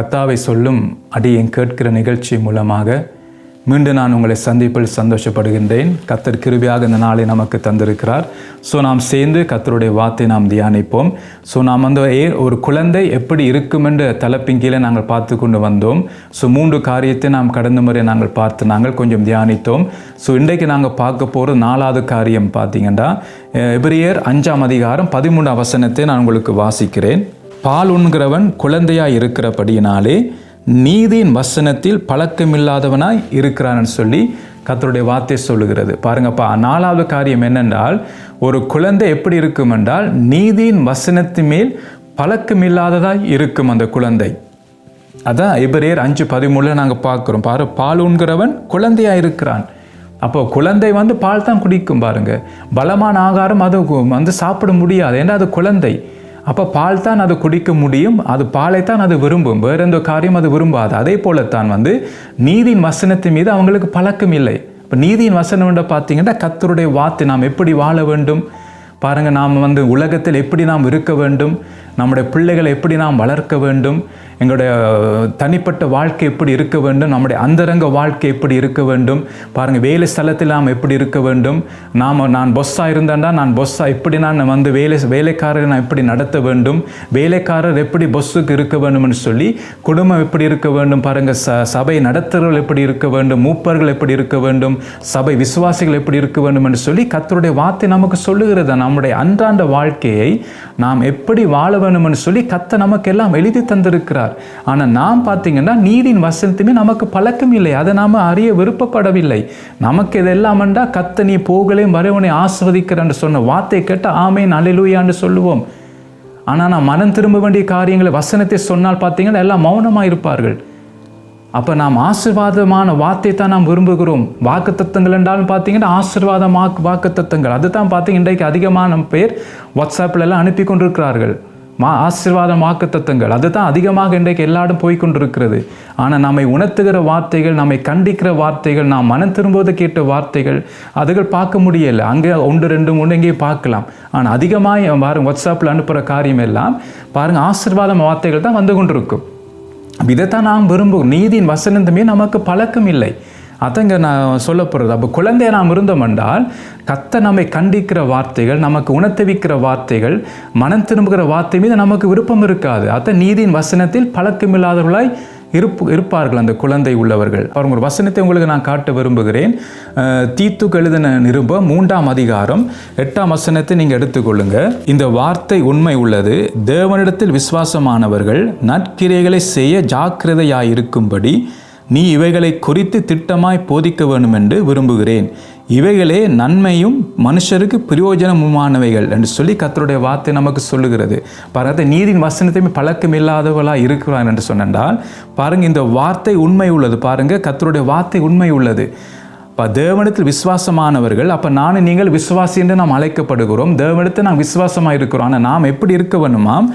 கத்தாவை சொல்லும் அடியேன் கேட்கிற நிகழ்ச்சி மூலமாக மீண்டும் நான் உங்களை சந்திப்பில் சந்தோஷப்படுகின்றேன். கத்தர் கிருபியாக இந்த நாளை நமக்கு தந்திருக்கிறார். ஸோ நாம் சேர்ந்து கத்தருடைய வார்த்தை நாம் தியானிப்போம். ஸோ நாம் வந்து ஏ ஒரு குழந்தை எப்படி இருக்கும் என்று தலைப்பின் கீழே நாங்கள் பார்த்து கொண்டு வந்தோம். ஸோ மூன்று காரியத்தை நாம் கடந்த முறை நாங்கள் பார்த்து நாங்கள் கொஞ்சம் தியானித்தோம். ஸோ இன்றைக்கு நாங்கள் பார்க்க போகிற நாலாவது காரியம் பார்த்தீங்கன்னா எபிரியர் அஞ்சாம் அதிகாரம் பதிமூணு அவசனத்தை நான் உங்களுக்கு வாசிக்கிறேன். பால் உண்கிறவன் குழந்தையாய் இருக்கிறபடியினாலே நீதியின் வசனத்தில் பழக்கமில்லாதவனாய் இருக்கிறான்னு சொல்லி கத்தருடைய வார்த்தை சொல்லுகிறது. பாருங்கப்பா நாலாவது காரியம் என்னென்றால் ஒரு குழந்தை எப்படி இருக்கும் என்றால் நீதியின் வசனத்தின் மேல் பழக்கமில்லாததாய் இருக்கும் அந்த குழந்தை. அதான் எபிரேயர் அஞ்சு பதிமூணில் நாங்கள் பார்க்குறோம். பாரு பால் உண்கிறவன் குழந்தையாக இருக்கிறான். அப்போ குழந்தை வந்து பால் தான் குடிக்கும் பாருங்க. பலமான ஆகாரம் அது வந்து சாப்பிட முடியாது. ஏன்னா அது குழந்தை? அப்போ பால் தான் அது குடிக்க முடியும் அது பாலை தான் அது விரும்பும் வேற எந்த காரியம் அது விரும்பாது. அதே போலத்தான் வந்து நீதியின் வசனத்தின் மீது அவங்களுக்கு பழக்கம் இல்லை. இப்போ நீதியின் வசனம் பார்த்தீங்கன்னா கத்தருடைய வார்த்தை நாம் எப்படி வாழ வேண்டும்? பாருங்கள் நாம் வந்து உலகத்தில் எப்படி நாம் இருக்க வேண்டும்? நம்முடைய பிள்ளைகளை எப்படி நாம் வளர்க்க வேண்டும்? எங்களுடைய தனிப்பட்ட வாழ்க்கை எப்படி இருக்க வேண்டும்? நம்முடைய அந்தரங்க வாழ்க்கை எப்படி இருக்க வேண்டும்? பாருங்கள் வேலை ஸ்தலத்தில் நாம் எப்படி இருக்க வேண்டும்? நாம் நான் பொஸ்ஸாக இருந்தேன்டா நான் பொஸ்ஸாக எப்படி நான் வந்து வேலை வேலைக்காரரை நான் எப்படி நடத்த வேண்டும்? வேலைக்காரர் எப்படி பொஸ்ஸுக்கு இருக்க வேண்டும்னு சொல்லி குடும்பம் எப்படி இருக்க வேண்டும்? பாருங்கள் ச சபை நடத்துகிறவர்கள் எப்படி இருக்க வேண்டும்? மூப்பர்கள் எப்படி இருக்க வேண்டும்? சபை விசுவாசிகள் எப்படி இருக்க வேண்டும் என்று சொல்லி கத்தருடைய வார்த்தை நமக்கு சொல்லுகிறது நம்முடைய அன்றாண்ட வாழ்க்கையை நாம் எப்படி வாழ வேண்டும்னு சொல்லி கத்தை நமக்கு எல்லாம் எழுதி தந்திருக்கிறார். ஆனால் நாம் பார்த்தீங்கன்னா நீரின் வசனத்துமே நமக்கு பழக்கம் இல்லை. அதை நாம் அறிய விருப்பப்படவில்லை. நமக்கு இதெல்லாம் என்றா கத்த நீ போகலையும் வரவனை ஆஸ்வதிக்கிறன்னு சொன்ன வார்த்தை கேட்டால் ஆமேன் அலிலுயான்னு சொல்லுவோம். ஆனால் நான் மனம் திரும்ப வேண்டிய காரியங்களை வசனத்தை சொன்னால் பார்த்தீங்கன்னா எல்லாம் மௌனமாக இருப்பார்கள். அப்போ நாம் ஆசிர்வாதமான வார்த்தை தான் நாம் விரும்புகிறோம். வாக்கு தத்துவங்கள் என்றாலும் பார்த்தீங்கன்னா ஆசிர்வாதம் வாக்கு வாக்கு தத்துவங்கள் அதுதான் பார்த்தீங்க இன்றைக்கு அதிகமான பேர் வாட்ஸ்அப்பில் எல்லாம் அனுப்பி கொண்டிருக்கிறார்கள். மா ஆசீர்வாதம் வாக்கு தத்துவங்கள் அதுதான் அதிகமாக இன்றைக்கு எல்லாரும் போய்கொண்டிருக்கிறது. ஆனால் நம்மை உணர்த்துகிற வார்த்தைகள் நம்மை கண்டிக்கிற வார்த்தைகள் நாம் மனம் திரும்புவது கேட்ட வார்த்தைகள் அதுகள் பார்க்க முடியலை. அங்கே ஒன்று ரெண்டு மூணு எங்கேயும் பார்க்கலாம். ஆனால் அதிகமாக பாருங்க வாட்ஸ்அப்பில் அனுப்புகிற காரியம் எல்லாம் பாருங்கள் ஆசீர்வாதம் வார்த்தைகள் தான் வந்து கொண்டிருக்கும். இதைத்தான் நாம் விரும்புவோம் நீதியின் வசனந்தமே நமக்கு பழக்கம் இல்லை. அதங்க நான் சொல்ல போகிறது அப்போ குழந்தைய நாம் இருந்தோம் என்றால் கத்த நம்மை கண்டிக்கிற வார்த்தைகள் நமக்கு உணர்த்தவிக்கிற வார்த்தைகள் மனம் திரும்புகிற வார்த்தை மீது நமக்கு விருப்பம் இருக்காது. அத்த நீதியின் வசனத்தில் பழக்கமில்லாதவர்களாய் இருப்பு இருப்பார்கள் அந்த குழந்தை உள்ளவர்கள். அவங்க ஒரு வசனத்தை உங்களுக்கு நான் காட்ட விரும்புகிறேன். தீத்து எழுதின நிருபம் மூன்றாம் அதிகாரம் எட்டாம் வசனத்தை நீங்கள் எடுத்துக்கொள்ளுங்க. இந்த வார்த்தை உண்மை உள்ளது. தேவனிடத்தில் விசுவாசமானவர்கள் நற்கிரைகளை செய்ய ஜாக்கிரதையாயிருக்கும்படி நீ இவைகளை குறித்து திட்டமாய் போதிக்க வேண்டும் என்று விரும்புகிறேன். இவைகளே நன்மையும் மனுஷருக்கு பிரயோஜனமுமானவைகள் என்று சொல்லி கத்தருடைய வார்த்தை நமக்கு சொல்லுகிறது. பாருங்க நீதின் வசனத்தையுமே பழக்கம் இல்லாதவளாக இருக்கிறான் என்று சொன்னால் பாருங்க இந்த வார்த்தை உண்மை உள்ளது. பாருங்க கத்தருடைய வார்த்தை உண்மை உள்ளது. இப்போ தேவனத்தில் விசுவாசமானவர்கள் அப்போ நானும் நீங்கள் விசுவாசி என்று நாம் அழைக்கப்படுகிறோம். தேவனத்தை நாம் விசுவாசமாக இருக்கிறோம். ஆனால் நாம் எப்படி இருக்க வேணுமாம்?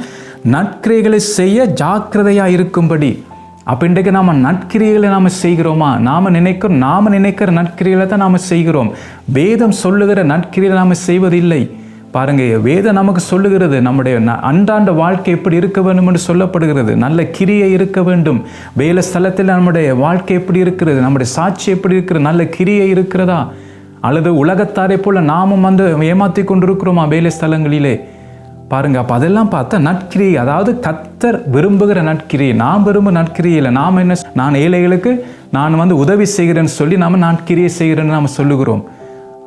நற்கிரைகளை செய்ய ஜாக்கிரதையாக இருக்கும்படி. அப்போ இன்றைக்கு நாம் நற்கிரிகளை நாம் செய்கிறோமா? நாம் நினைக்கிறோம் நாம் நினைக்கிற நற்கிரிகளை தான் நாம் செய்கிறோம். வேதம் சொல்லுகிற நற்கிரியை நாம் செய்வதில்லை. பாருங்க வேதம் நமக்கு சொல்லுகிறது நம்முடைய அன்றாண்ட வாழ்க்கை எப்படி இருக்க வேண்டும் என்று சொல்லப்படுகிறது. நல்ல கிரியை இருக்க வேண்டும். வேலை ஸ்தலத்தில் நம்முடைய வாழ்க்கை எப்படி இருக்கிறது? நம்முடைய சாட்சி எப்படி இருக்கிறது? நல்ல கிரியை இருக்கிறதா? அல்லது உலகத்தாரை போல நாமும் வந்து ஏமாற்றி கொண்டிருக்கிறோமா வேலை ஸ்தலங்களிலே? பாருங்க அப்போ அதெல்லாம் பார்த்தா நட்கிரி அதாவது கத்தர் விரும்புகிற நட்கிரியை நாம் விரும்ப நட்கிரி இல்லை. நாம் என்ன நான் ஏழைகளுக்கு நான் வந்து உதவி செய்கிறேன்னு சொல்லி நாம் நட்கிரியை செய்கிறேன்னு நாம் சொல்லுகிறோம்.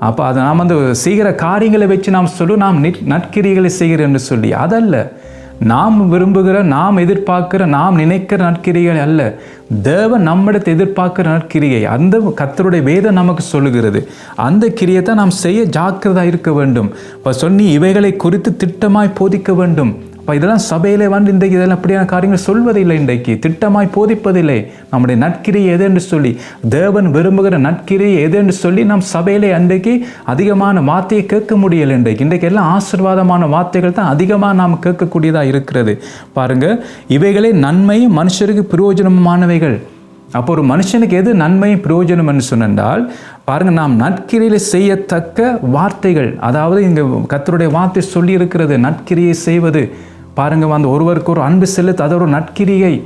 அப்போ அதை நாம் வந்து செய்கிற காரியங்களை வச்சு நாம் சொல்லுவோம் நாம் நட்கிரிகளை செய்கிறேன்னு சொல்லி. அதல்ல. நாம் விரும்புகிற நாம் எதிர்பார்க்கிற நாம் நினைக்கிற நற்கிரிகள் அல்ல. தேவன் நம்மிடத்தை எதிர்பார்க்கிற நற்கிரியை அந்த கத்தருடைய வேதம் நமக்கு சொல்லுகிறது. அந்த கிரியை தான் நாம் செய்ய ஜாக்கிரதா இருக்க வேண்டும். இப்போ சொன்னி இவைகளை குறித்து திட்டமாய் போதிக்க வேண்டும். இப்போ இதெல்லாம் சபையிலே வந்து இன்றைக்கு இதெல்லாம் அப்படியான காரியங்கள் சொல்வதில்லை இன்றைக்கு. திட்டமாய் போதிப்பதில்லை. நம்முடைய நட்கிரி எது என்று சொல்லி தேவன் விரும்புகிற நட்கிரி எது என்று சொல்லி நம் சபையிலே அன்றைக்கு அதிகமான வார்த்தையை கேட்க முடியலை இன்றைக்கு. இன்றைக்கு எல்லாம் ஆசிர்வாதமான வார்த்தைகள் தான் அதிகமாக நாம் கேட்கக்கூடியதாக இருக்கிறது. பாருங்க இவைகளே நன்மையும் மனுஷருக்கு பிரயோஜனமானவைகள். அப்போ ஒரு மனுஷனுக்கு எது நன்மையும் பிரயோஜனம் என்று சொன்னால் பாருங்கள் நாம் நற்கிரியில் செய்யத்தக்க வார்த்தைகள் அதாவது இங்கே கத்தருடைய வார்த்தை சொல்லி இருக்கிறது நற்கிரியை செய்வது. பாருங்க வந்து ஒருவருக்கு ஒரு அன்பு செலுத்து அது ஒரு நட்கிரிகை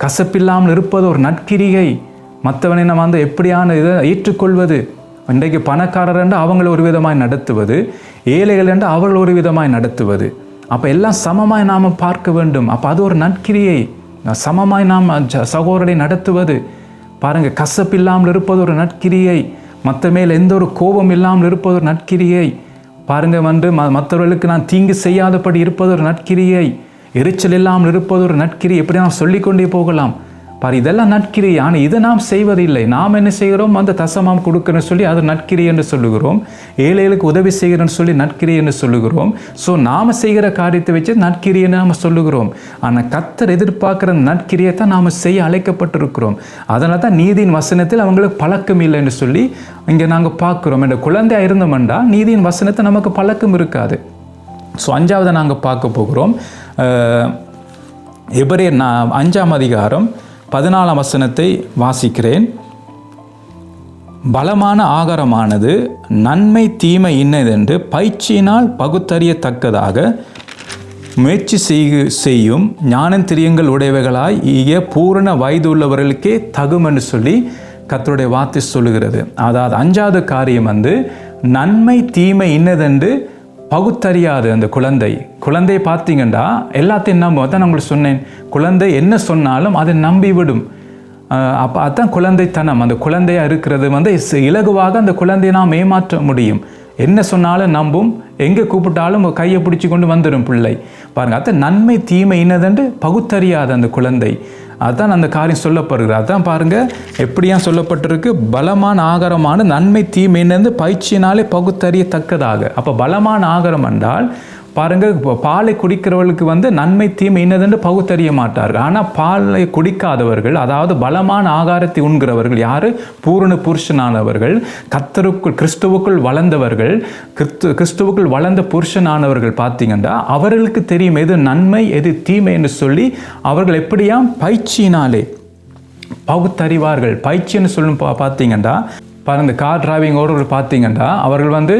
கசப்பில்லாமல் இருப்பது ஒரு நட்கிரிகை மற்றவனை நம்ம வந்து எப்படியான இதை ஏற்றுக்கொள்வது? இன்றைக்கு பணக்காரர் என்று அவங்களை ஒரு விதமாய் நடத்துவது ஏழைகள் என்று அவர்கள் ஒரு விதமாய் நடத்துவது. அப்போ எல்லாம் சமமாய் நாம் பார்க்க வேண்டும். அப்போ அது ஒரு நற்கிரியை. சமமாய் நாம் ஜ- சகோதரரை நடத்துவது. பாருங்கள் கசப்பில்லாமல் இருப்பது ஒரு நற்கிரியை. மற்ற மேல் எந்த ஒரு கோபம் இல்லாமல் இருப்பது ஒரு நற்கிரியை. பாருங்கள் வந்து ம மற்றவர்களுக்கு நான் தீங்கு செய்யாதபடி இருப்பது ஒரு நற்கிரியை எரிச்சல் இல்லாமல் இருப்பது ஒரு நற்கிரி எப்படி நாம் சொல்லிக்கொண்டே போகலாம். பார் இதெல்லாம் நற்கிரி ஆனால் இதை நாம் செய்வதில்லை. நாம் என்ன செய்கிறோம்? அந்த தசமாம் கொடுக்கணும்னு சொல்லி அது நற்கிரி என்று சொல்லுகிறோம். ஏழைகளுக்கு உதவி செய்கிறேன்னு சொல்லி நற்கிரி என்று சொல்லுகிறோம். ஸோ நாம் செய்கிற காரியத்தை வச்சு நற்கிரி நாம் சொல்லுகிறோம். ஆனால் கத்தர் எதிர்பார்க்குற நற்கிரியை தான் நாம் செய்ய அழைக்கப்பட்டிருக்கிறோம். அதனால் தான் நீதியின் வசனத்தில் அவங்களுக்கு பழக்கம் இல்லை என்று சொல்லி இங்கே நாங்கள் பார்க்குறோம். என்ற குழந்தையா இருந்தோம்டா நீதியின் வசனத்தை நமக்கு பழக்கம் இருக்காது. ஸோ அஞ்சாவதை நாங்கள் பார்க்க போகிறோம். அஹ், நான் அஞ்சாம் அதிகாரம் பதினாலாம் வசனத்தை வாசிக்கிறேன். பலமான ஆகாரமானது நன்மை தீமை இன்னதென்று பயிற்சியினால் பகுத்தறியத்தக்கதாக முயற்சி செய்கு செய்யும் ஞானந்திரியங்கள் உடையவைகளாய் இய பூரண வயது உள்ளவர்களுக்கே தகும் சொல்லி கத்தருடைய வார்த்தை சொல்லுகிறது. அதாவது அஞ்சாவது காரியம் வந்து நன்மை தீமை இன்னதென்று பகுத்தறியாது அந்த குழந்தை. குழந்தை பார்த்தீங்கன்னா எல்லாத்தையும் நம்ப தான் உங்களுக்கு சொன்னேன். குழந்தை என்ன சொன்னாலும் அதை நம்பி விடும் அப்போ அதுதான் குழந்தைத்தனம். அந்த குழந்தையாக இருக்கிறது வந்து இலகுவாக அந்த குழந்தையை நாம் ஏமாற்ற முடியும். என்ன சொன்னாலும் நம்பும். எங்கே கூப்பிட்டாலும் கையை பிடிச்சி கொண்டு வந்துடும் பிள்ளை. பாருங்க அத்தை நன்மை தீமை என்னதென்று பகுத்தறியாது அந்த குழந்தை. அதான் அந்த காரியம் சொல்லப்படுகிறது. அதான் பாருங்கள் எப்படியா சொல்லப்பட்டிருக்கு? பலமான ஆகாரமான நன்மை தீமைன்னு பயிற்சியினாலே பகுத்தறியத்தக்கதாக. அப்போ பலமான ஆகாரம் என்றால் பாருங்கள் இப்போ பாலை குடிக்கிறவர்களுக்கு வந்து நன்மை தீமை என்னதுன்னு பகுத்தறிய மாட்டார்கள். ஆனால் பாலை குடிக்காதவர்கள் அதாவது பலமான ஆகாரத்தை உண்கிறவர்கள் யார்? பூரண புருஷனானவர்கள் கத்தருக்குள் கிறிஸ்துவுக்குள் வளர்ந்தவர்கள் கிறிஸ்து கிறிஸ்துவுக்குள் வளர்ந்த புருஷனானவர்கள் பார்த்தீங்கன்னா அவர்களுக்கு தெரியும் எது நன்மை எது தீமை என்று சொல்லி அவர்கள் எப்படியாம் பயிற்சியினாலே பகுத்தறிவார்கள். பயிற்சின்னு சொல்லும் பா பார்த்தீங்கன்னா பாருங்க கார் டிரைவிங் ஓடுறவர்கள் பார்த்தீங்கன்னா அவர்கள் வந்து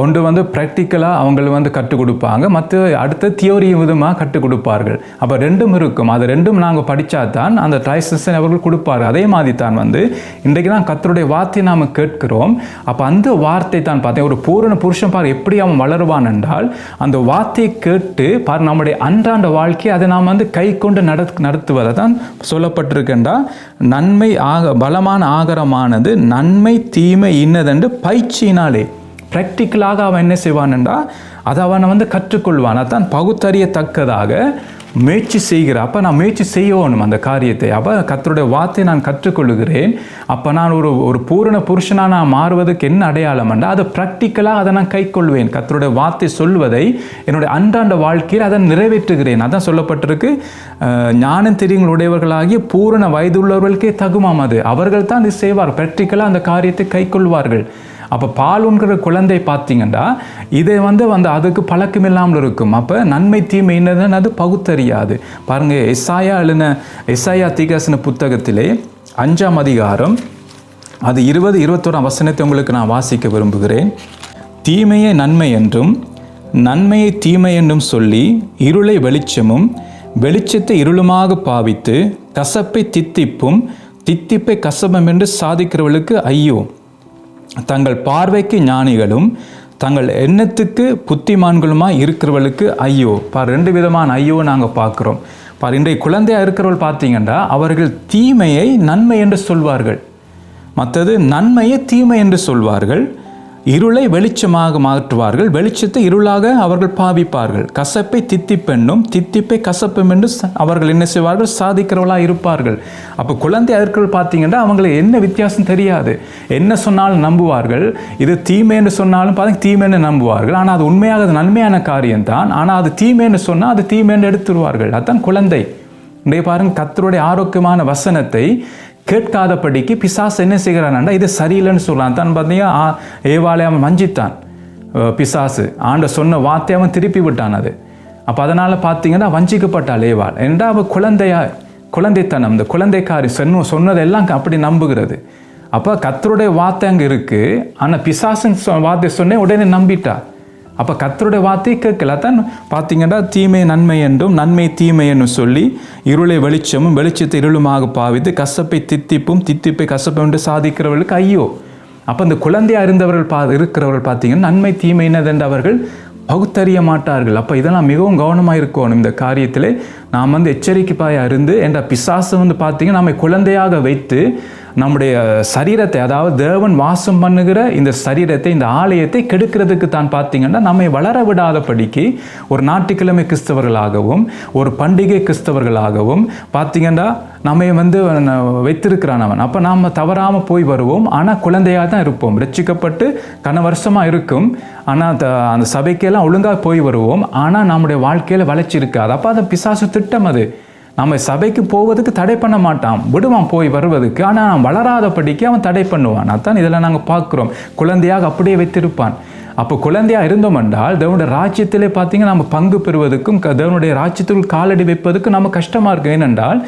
ஒன்று வந்து ப்ராக்டிக்கலாக அவங்க வந்து கற்றுக் கொடுப்பாங்க. மற்ற அடுத்த தியோரி விதமாக கற்றுக் கொடுப்பார்கள். அப்போ ரெண்டும் இருக்கும். அது ரெண்டும் நாங்கள் படித்தா தான் அந்த ட்ரைசன் அவர்கள் கொடுப்பார். அதே மாதிரி தான் வந்து இன்றைக்கு தான் கத்தருடைய வார்த்தையை நாம் கேட்கிறோம். அப்போ அந்த வார்த்தை தான் பார்த்தேன் ஒரு பூரண புருஷன் பார் எப்படி அவன் வளருவான் என்றால் அந்த வார்த்தையை கேட்டு பார் நம்முடைய அன்றாண்ட வாழ்க்கையை அதை நாம் வந்து கை கொண்டு நட நடத்துவதை தான் சொல்லப்பட்டிருக்கின்றா. நன்மை ஆக பலமான ஆகரமானது நன்மை தீமை இன்னதென்று பயிற்சியினாலே ப்ராக்டிக்கலாக அவன் என்ன செய்வான்டா அதை அவனை வந்து கற்றுக்கொள்வான். அதான் பகுத்தறியத்தக்கதாக முயற்சி செய்கிற அப்போ நான் முயற்சி செய்யணும் அந்த காரியத்தை. அப்போ கத்தருடைய வார்த்தையை நான் கற்றுக்கொள்கிறேன். அப்போ நான் ஒரு ஒரு பூரண புருஷனாக நான் மாறுவதற்கு என்ன அடையாளம் என்றால் அதை ப்ராக்டிக்கலாக அதை நான் கைக்கொள்வேன். கத்தருடைய வார்த்தை சொல்வதை என்னுடைய அன்றாண்ட வாழ்க்கையில் அதை நிறைவேற்றுகிறேன். அதான் சொல்லப்பட்டிருக்கு ஞானம் தெரியுங்கள் உடையவர்களாகிய பூரண வயதுள்ளவர்களுக்கே தகுமாம் அது. அவர்கள் தான் இது செய்வார் ப்ராக்டிக்கலாக அந்த காரியத்தை கைக்கொள்வார்கள். அப்போ பால் உண்கிற குழந்தை பார்த்தீங்கன்னா இதை வந்து வந்து அதுக்கு பழக்கம் இல்லாமல் இருக்கும். அப்போ நன்மை தீமை என்னதுன்னு அது பகுத்தறியாது. பாருங்கள் எஸ்ஐயா எழுன எஸ்ஐயா தீகாசன புத்தகத்திலே அஞ்சாம் அதிகாரம் அது இருபது இருபத்தோராம் வசனத்தை உங்களுக்கு நான் வாசிக்க விரும்புகிறேன். தீமையை நன்மை என்றும் நன்மையை தீமை என்றும் சொல்லி இருளை வெளிச்சமும் வெளிச்சத்தை இருளுமாக பாவித்து கசப்பை தித்திப்பும் தித்திப்பை கசபம் என்று சாதிக்கிறவளுக்கு ஐயோ. தங்கள் பார்வைக்கு ஞானிகளும் தங்கள் எண்ணத்துக்கு புத்திமான்களுமாக இருக்கிறவளுக்கு ஐயோ. பார் ரெண்டு விதமான ஐயோ நாங்கள் பார்க்குறோம். பார் இன்றைய குழந்தையாக இருக்கிறவள் பார்த்தீங்கன்னா அவர்கள் தீமையை நன்மை என்று சொல்வார்கள். மற்றது நன்மையை தீமை என்று சொல்வார்கள். இருளை வெளிச்சமாக மாற்றுவார்கள். வெளிச்சத்தை இருளாக அவர்கள் பாவிப்பார்கள். கசப்பை தித்திப்பெண்ணும் தித்திப்பை கசப்பும் என்று ச- அவர்கள் என்ன செய்வார்கள்? சாதிக்கிறவர்களாக இருப்பார்கள். அப்போ குழந்தை அதற்குள் பார்த்தீங்கன்னா அவங்களுக்கு என்ன வித்தியாசம் தெரியாது. என்ன சொன்னாலும் நம்புவார்கள். இது தீமைன்னு சொன்னாலும் பார்த்தீங்க தீமைன்னு நம்புவார்கள். ஆனால் அது உண்மையாக அது நன்மையான காரியம்தான் ஆனால் அது தீமைன்னு சொன்னால் அது தீமைன்னு எடுத்துருவார்கள். அதுதான் குழந்தை. இன்றைய பாருங்கள் கத்தருடைய ஆரோக்கியமான வசனத்தை கேட்காதபடிக்கு பிசாசு என்ன செய்கிறான்டா இது சரியில்லைன்னு சொல்லலாம் தான் பார்த்தீங்கன்னா ஆ, அவன் வஞ்சித்தான். பிசாசு. ஆண்ட சொன்ன வார்த்தையை அவன் திருப்பி விட்டான் அது. அப்போ அதனால் பார்த்தீங்கன்னா வஞ்சிக்கப்பட்டாள் ஏவாள். என்றா அவள் குழந்தையா குழந்தைத்தனம்? இந்த குழந்தைக்காரி சொன்ன சொன்னதெல்லாம் அப்படி நம்புகிறது. அப்போ கத்தருடைய வார்த்தை அங்கே இருக்குது ஆனால் பிசாசுன்னு சொ வார்த்தை சொன்னே உடனே நம்பிட்டாள் அப்போ கத்தருடைய வார்த்தையை கேட்கல. அதான் பார்த்தீங்கன்னா தீமை நன்மை என்றும் நன்மை தீமை என்று சொல்லி இருளை வெளிச்சமும் வெளிச்சத்தை இருளுமாக பாவித்து கசப்பை தித்திப்பும் தித்திப்பை கசப்பை என்று சாதிக்கிறவர்களுக்கு ஐயோ. அப்போ இந்த குழந்தையாக இருந்தவர்கள் பா இருக்கிறவர்கள் பார்த்தீங்கன்னா நன்மை தீமை என்னதென்று அவர்கள் பகுத்தறிய மாட்டார்கள். அப்போ இதெல்லாம் மிகவும் கவனமாக இருக்கணும். இந்த காரியத்திலே நாம் வந்து எச்சரிக்கைப்பாயாக இருந்து என்ற பிசாசு வந்து பார்த்தீங்கன்னா நம்மை குழந்தையாக வைத்து நம்முடைய சரீரத்தை அதாவது தேவன் வாசம் பண்ணுகிற இந்த சரீரத்தை இந்த ஆலயத்தை கெடுக்கிறதுக்கு தான் பார்த்தீங்கன்னா நம்மை வளர விடாதபடிக்கு ஒரு ஞாயிற்றுக்கிழமை கிறிஸ்தவர்களாகவும் ஒரு பண்டிகை கிறிஸ்தவர்களாகவும் பார்த்தீங்கன்னா நம்மை வந்து வைத்திருக்கிறான் அவன். அப்போ நாம் தவறாமல் போய் வருவோம். ஆனால் குழந்தையாக தான் இருப்போம். ரட்சிக்கப்பட்டு கன வருஷமாக இருக்கும். ஆனால் அந்த சபைக்கெல்லாம் ஒழுங்காக போய் வருவோம். ஆனால் நம்முடைய வாழ்க்கையில் வளர்ச்சி இருக்காது. அப்போ அந்த பிசாசு திட்டம் அது. நம்ம சபைக்கு போவதுக்கு தடை பண்ண மாட்டான். விடுவான் போய் வருவதுக்கு. ஆனால் வளராதபடிக்கு அவன் தடை பண்ணுவான். அதான் இதெல்லாம் நாங்கள் பார்க்குறோம். குழந்தையாக அப்படியே வைத்திருப்பான். அப்போ குழந்தையாக இருந்தோம் என்றால் தேவனுடைய ராஜ்யத்திலே பார்த்தீங்கன்னா நம்ம பங்கு பெறுவதற்கும் தேவனுடைய ராஜ்யத்துக்குள் காலடி வைப்பதற்கும் நம்ம கஷ்டமாக இருக்கும். ஏனென்றால்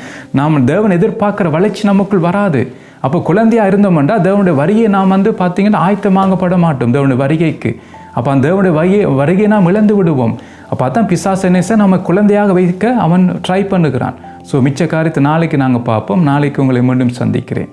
நாம் தேவன் எதிர்பார்க்குற வளர்ச்சி நமக்குள் வராது. அப்போ குழந்தையாக இருந்தோம் என்றால் தேவனுடைய வரியை நாம் வந்து பார்த்தீங்கன்னா ஆயத்தமாகப்பட மாட்டோம். தேவனுடைய வருகைக்கு. அப்போ அந்த தேவனுடைய வருகை வருகையை நாம் இழந்து விடுவோம். அப்போ அதான் பிசாசனேச நம்ம குழந்தையாக வைக்க அவன் ட்ரை பண்ணுகிறான். ஸோ மிச்ச காரியத்தை நாளைக்கு நாங்கள் பார்ப்போம். நாளைக்கு உங்களை மீண்டும் சந்திக்கிறேன்.